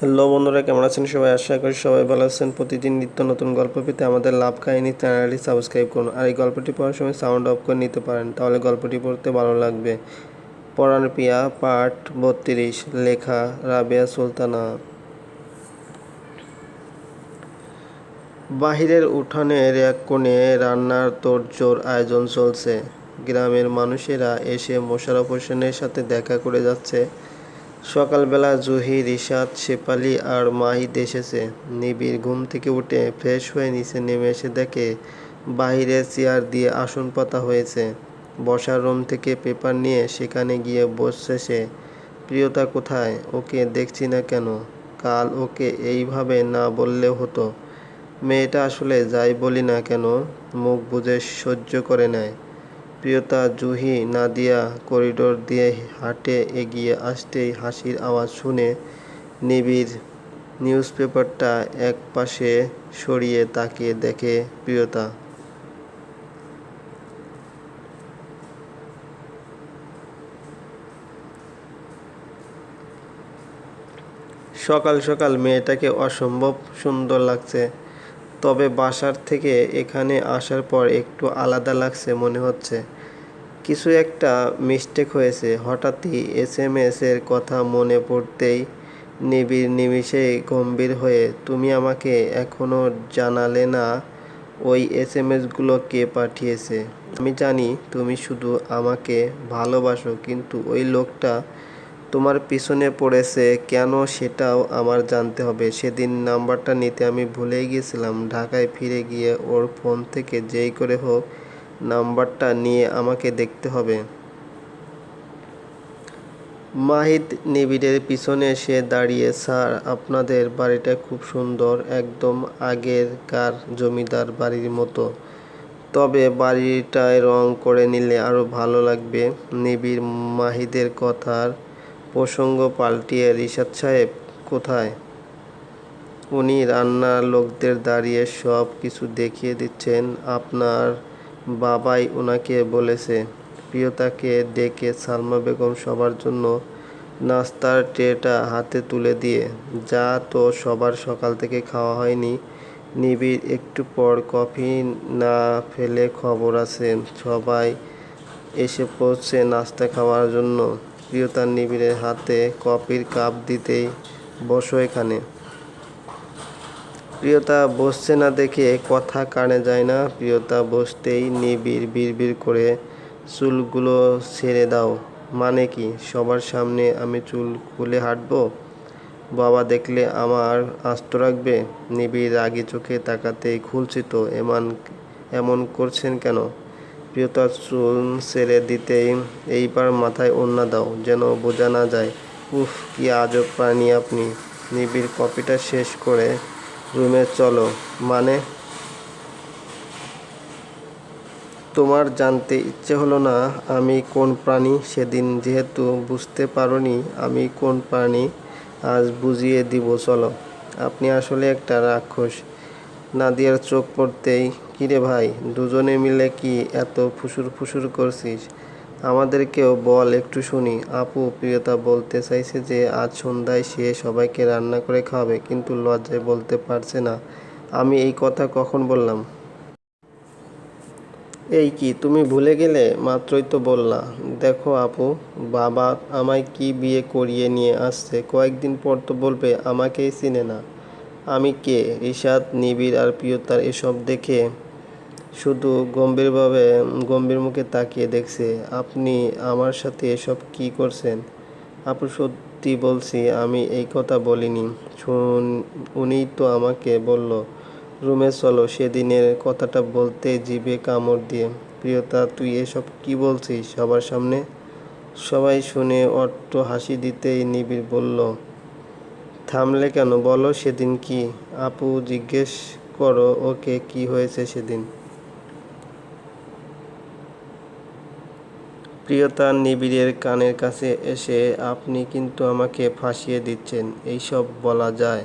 Hello বন্ধুরা, কেমন আছেন সবাই? আশা করি সবাই ভালো আছেন। প্রতিদিন নিত্য নতুন গল্প পেতে আমাদের লাভ কাহিনী চ্যানেলটি সাবস্ক্রাইব করুন আর এই গল্পটি পড়ার সময় সাউন্ড অফ করে নিতে পারেন, তাহলে গল্পটি পড়তে ভালো লাগবে। পরাণ পিয়া, পাঠ বত্রিশ, লেখা রাবেয়া সুলতানা। বাহিরের উঠানের এক কোণে রান্নার তোড়জোড় আয়োজন চলছে। গ্রামের মানুষেরা এসে মোশাররফ হোসেনের সাথে দেখা করে যাচ্ছে। সকালবেলা জুহি রিশাদ শেফালি আর মাহিদ এসেছে। নিবিড় ঘুম থেকে উঠে ফ্রেশ হয়ে নিচে নেমে এসে দেখে বাহিরে চেয়ার দিয়ে আসন পাতা হয়েছে। বসার রুম থেকে পেপার নিয়ে সেখানে গিয়ে বসছে সে। প্রিয়তা কোথায়? ওকে দেখছি না কেন? কাল ওকে এইভাবে না বললেও হতো। মেয়েটা আসলে যাই বলি না কেন, মুখ বুজে সহ্য করে নেয়। প্রিয়তা জুহি নাদিয়া করিডোর দিয়ে হাঁটে এগিয়ে আসতেই হাসির আওয়াজ শুনে নিবিড় নিউজপেপারটা এক পাশে সরিয়ে তাকিয়ে দেখে প্রিয়তা। সকাল সকাল মেয়েটাকে অসম্ভব সুন্দর লাগছে। তবে বাসার থেকে এখানে আসার পর একটু আলাদা লাগছে মনে হচ্ছে। কিছু একটা মিস্টেক হয়েছে। হঠাৎই এস এম এসের কথা মনে পড়তেই নিবিড় নিমিষেই গম্ভীর হয়ে, তুমি আমাকে এখনও জানালে না ওই এস এম এসগুলো কে পাঠিয়েছে? আমি জানি তুমি শুধু আমাকে ভালোবাসো, কিন্তু ওই লোকটা তোমার পিছনে পড়েছে, কেন সেটাও আমার জানতে হবে। সেদিন নাম্বারটা নিতে আমি ভুলেই গিয়েছিলাম ঢাকায় ফিরে গিয়ে ওর ফোন থেকে যেই করে হোক নাম্বারটা নিয়ে আমাকে দেখতে হবে। মাহিদ নিবিড়ের পিছনে এসে দাঁড়িয়ে, স্যার, আপনাদের বাড়িটা খুব সুন্দর, একদম আগেরকার জমিদার বাড়ির মতো। তবে বাড়িটায় রং করে নিলে আরও ভালো লাগবে। নিবিড় মাহিদের কথার প্রসঙ্গ পাল্টিয়ে রিশাদ সাহেব, কোথায়? উনি রান্নার লোকদের দাঁড়িয়ে সব কিছু দেখিয়ে দিচ্ছেন। আপনার বাবাই ওনাকে বলেছে, প্রিয়তাকে ডেকে সালমা বেগম সবার জন্য নাস্তার ট্রেটা হাতে তুলে দিয়ে। যা তো সবার সকাল থেকে খাওয়া হয়নি। নিবিড় একটু পর কফি না ফেলে খবর আছে। সবাই এসে পড়ছে নাস্তা খাওয়ার জন্য প্রিয়তার নিবিড়ের হাতে কফির কাপ দিতেই বসো এখানে। প্রিয়তা বসছে না দেখে কথা কানে যায় না। প্রিয়তা বসতেই নিবিড় বিড়বিড় করে চুলগুলো ছেড়ে দাও। মানে কি, সবার সামনে আমি চুল খুলে হাঁটবো? বাবা দেখলে আমার আস্ত রাখবে? নিবিড় রাগি চোখে তাকাতেই খুলছি তো, এমন এমন করছেন কেন? প্রিয়তার চুল ছেড়ে দিতেই এইবার মাথায় ওড়না দাও, যেন বোঝা না যায়। উফ, কি আজব প্রাণী আপনি। নিবিড় কপিটা শেষ করে রুমে চলো। মানে? তোমার জানতে ইচ্ছে হলো না আমি কোন প্রাণী? সেদিন যেহেতু বুঝতে পারোনি আমি কোন প্রাণী, আজ বুঝিয়ে দিব, চলো। আপনি আসলে একটা রাক্ষস। নাদিয়ার চোখ পড়তেই, কিরে ভাই, দুজনে মিলে কি এত ফুসুর ফুসুর করছিস? আমাদেরকেও বল, একটু শুনি। আপু প্রিয়তা বলতে চাইছে যে, আজ সন্ধ্যায় সে সবাইকে রান্না করে খাওয়াবে, কিন্তু লজ্জায় বলতে পারছে না। আমি এই কথা কখন বললাম? এই কি, তুমি ভুলে গেলে? মাত্রই তো বললা। দেখো আপু, বাবা আমায় কি বিয়ে করিয়ে নিয়ে আসছে, কয়েকদিন পর তো বলবে, আমাকেই চিনে না। আমি কে? রিশাদ নিবিড় আর প্রিয়তার এসব দেখে শুধু গম্ভীরভাবে, গম্ভীর মুখে তাকিয়ে দেখছে, আপনি আমার সাথে এসব কি করছেন? আপু, সত্যি বলছি, আমি এই কথা বলিনি। শুন, উনিই তো আমাকে বলল, রুমে চলো, সেদিনের কথাটা বলতে জিভে কামড় দিয়ে। প্রিয়তা, তুই এসব কি বলছিস সবার সামনে? সবাই শুনে অট্ট হাসি দিতেই নিবিড় বলল থামলে কেন? বলো সেদিন কি? আপু, জিজ্ঞেস করো ওকে কি হয়েছে সেদিন। প্রিয়তা নিবিড়ের কানের কাছে এসে, আপনি কিন্তু আমাকে ফাঁসিয়ে দিচ্ছেন, এইসব বলা যায়।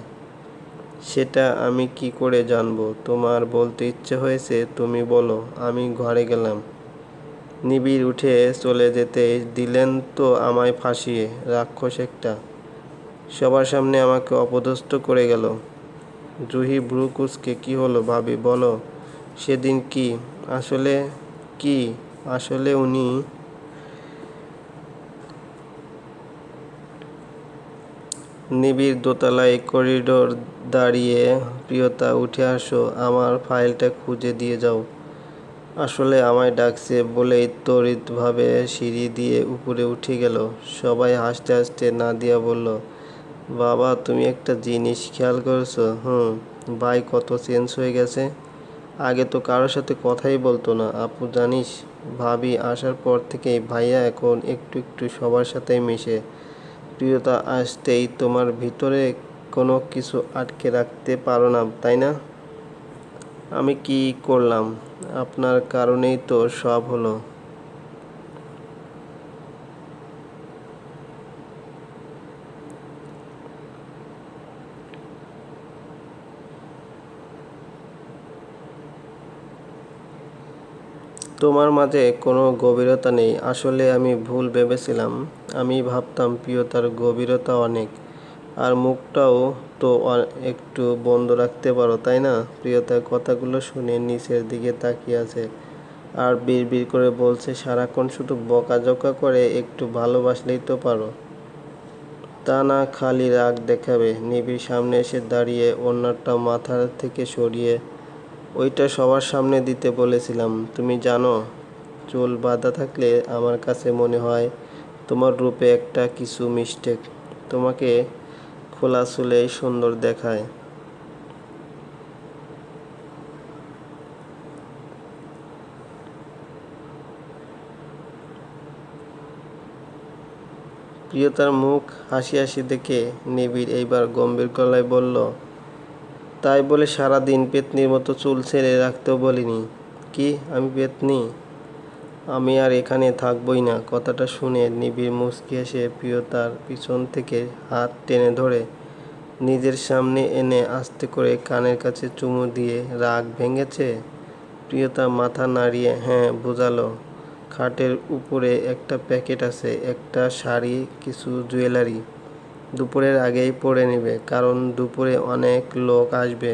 সেটা আমি কি করে জানব? তোমার বলতে ইচ্ছে হয়েছে, তুমি বলো, আমি ঘরে গেলাম। নিবিড় উঠে চলে যেতে দিলেন তো আমায় ফাঁসিয়ে, রাক্ষস একটা। সবার সামনে আমাকে অপদস্থ করে গেল। জুহি ব্রু কুচকে কি হলো ভাবি, বলো। সেদিন কি? আসলে কি? আসলে উনি নিবিড় দোতলায় করিডোর দাঁড়িয়ে, প্রিয়তা, উঠে আসো, আমার ফাইলটা খুঁজে দিয়ে যাও। আসলে আমায় ডাকছে বলেই তড়িৎভাবে সিঁড়ি দিয়ে উপরে উঠে গেল। সবাই হাসতে হাসতে নাদিয়া বলল বাবা, তুমি একটা জিনিস খেয়াল করেছ? হুম, ভাই, কত চেঞ্জ হয়ে গেছে। আগে তো কারোর সাথে কথাই বলতো না। আপু, জানিস, ভাবি আসার পর থেকেই ভাইয়া এখন একটু একটু সবার সাথেই মিশে। প্রিয়তা, আসতেই তোমার ভিতরে কোনো কিছু আটকে রাখতে পারো না, তাই না? আমি কি করলাম? আপনার কারণেই তো সব হলো। তোমার মাঝে কোনো গভীরতা নেই। আসলে আমি ভুল ভেবেছিলাম। আমি ভাবতাম, প্রিয়তার গভীরতা অনেক। আর মুখটাও তো একটু বন্ধ রাখতে পারো, তাই না? প্রিয়তার কথাগুলো শুনে নিচের দিকে তাকিয়ে আছে আর বিড়বিড় করে বলছে, সারাক্ষণ শুধু বকাঝকা করে একটু ভালোবাসলেই তো পারো। তা না, খালি রাগ দেখাবে। নিবিড় সামনে এসে দাঁড়িয়ে অন্যটা মাথার থেকে সরিয়ে ওইটা সবার সামনে দিতে বলেছিলাম। তুমি জানো, চুল বাঁধা থাকলে আমার কাছে মনে হয় তোমার রূপে একটা কিছু মিস্টেক তোমাকে খোলা চুলেই সুন্দর দেখায়। প্রিয়তার মুখ হাসি হাসি দেখে নিবিড় এইবার গম্ভীর গলায় বলল তাই বলে সারা দিন পেতনির মতো চুল ছেড়ে রাখতেও বলিনি। কি, আমি পেতনি? আমি আর এখানে থাকবই না। কথাটা শুনে নিবিড় মুচকি এসে প্রিয়তার পিছন থেকে হাত টেনে ধরে নিজের সামনে এনে আস্তে করে কানের কাছে চুমু দিয়ে রাগ ভেঙেছে। প্রিয়তা মাথা নাড়িয়ে হ্যাঁ বোঝালো। খাটের উপরে একটা প্যাকেট আছে, একটা শাড়ি, কিছু জুয়েলারি। দুপুরের আগেই পড়ে নেবে, কারণ দুপুরে অনেক লোক আসবে।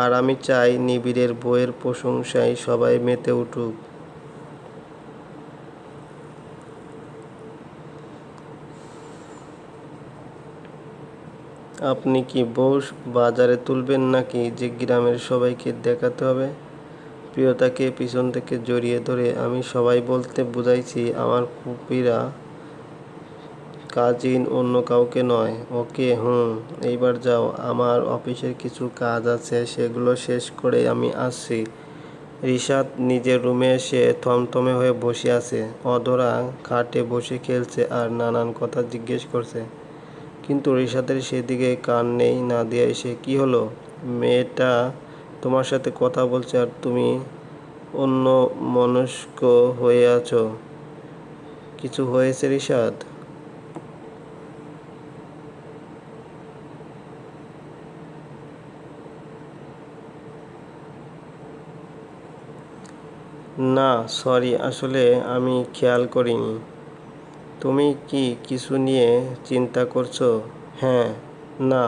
আর আমি চাই নিবিড়ের বইয়ের প্রশংসায় সবাই মেতে উঠুক। আপনি কি বউ বাজারে তুলবেন নাকি যে গ্রামের সবাইকে দেখাতে হবে? প্রিয়তাকে পিছন থেকে জড়িয়ে ধরে আমি সবাই বলতে বুঝাইছি, আমার পুপিরা কাজিন অন্য কাউকে নয়। ওকে, হুম, এইবার যাও। আমার অফিসের কিছু কাজ আছে, সেগুলো শেষ করে আমি আসছি। রিশাদ নিজের রুমে এসে থমথমে হয়ে বসে আছে। অধরা খাটে বসে খেলছে আর নানান কথা জিজ্ঞেস করছে। কিন্তু রিশাদের সেদিকে কান নেই, না দিয়ে এসে, কি হলো? মেয়েটা তোমার সাথে কথা বলছে আর তুমি অন্য মনস্ক হয়ে আছো। কিছু হয়েছে রিশাদ? না, সরি, আসলে আমি খেয়াল করিনি। তুমি কি কিছু নিয়ে চিন্তা করছ? হ্যাঁ না।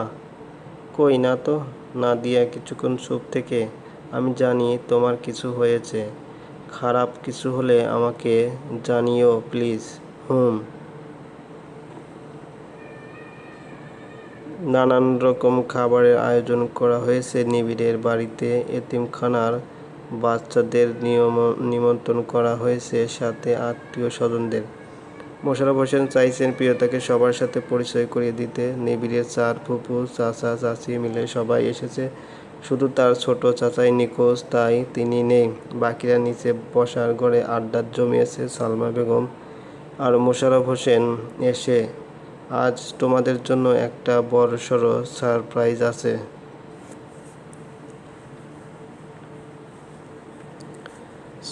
কই না তো? না দিয়া কিছুক্ষণ চুপ থেকে, আমি জানি তোমার কিছু হয়েছে। খারাপ কিছু হলে আমাকে জানিও, প্লিজ। হুম। নানান রকম খাবারের আয়োজন করা হয়েছে নিবিড়ের বাড়িতে, এতিমখানার বাচ্চাদের নিয়ম, নিমন্ত্রণ করা হয়েছে সাথে আত্মীয় স্বজনদের। মোশাররফ হোসেন চাইছেন প্রিয়তাকে সবার সাথে পরিচয় করিয়ে দিতে। নিবিড়ের চার ফুপু চাচা, চাচি মিলে সবাই এসেছে। শুধু তার ছোট চাচাই নিখোঁজ, তাই তিনি নেই। বাকিরা নিচে বসার ঘরে আড্ডা জমিয়েছে সালমা বেগম আর মোশাররফ হোসেন এসে, আজ তোমাদের জন্য একটা বড়সড় সারপ্রাইজ আছে।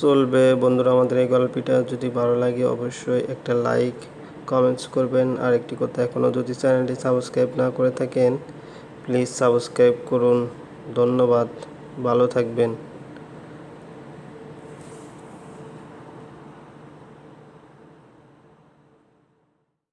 চলবে। বন্ধুরা, আমাদের এই গল্পটা যদি ভালো লাগে, অবশ্যই একটা লাইক কমেন্টস করবেন। আর একটি কথা এখনও যদি চ্যানেলটি সাবস্ক্রাইব না করে থাকেন প্লিজ সাবস্ক্রাইব করুন। ধন্যবাদ। ভালো থাকবেন।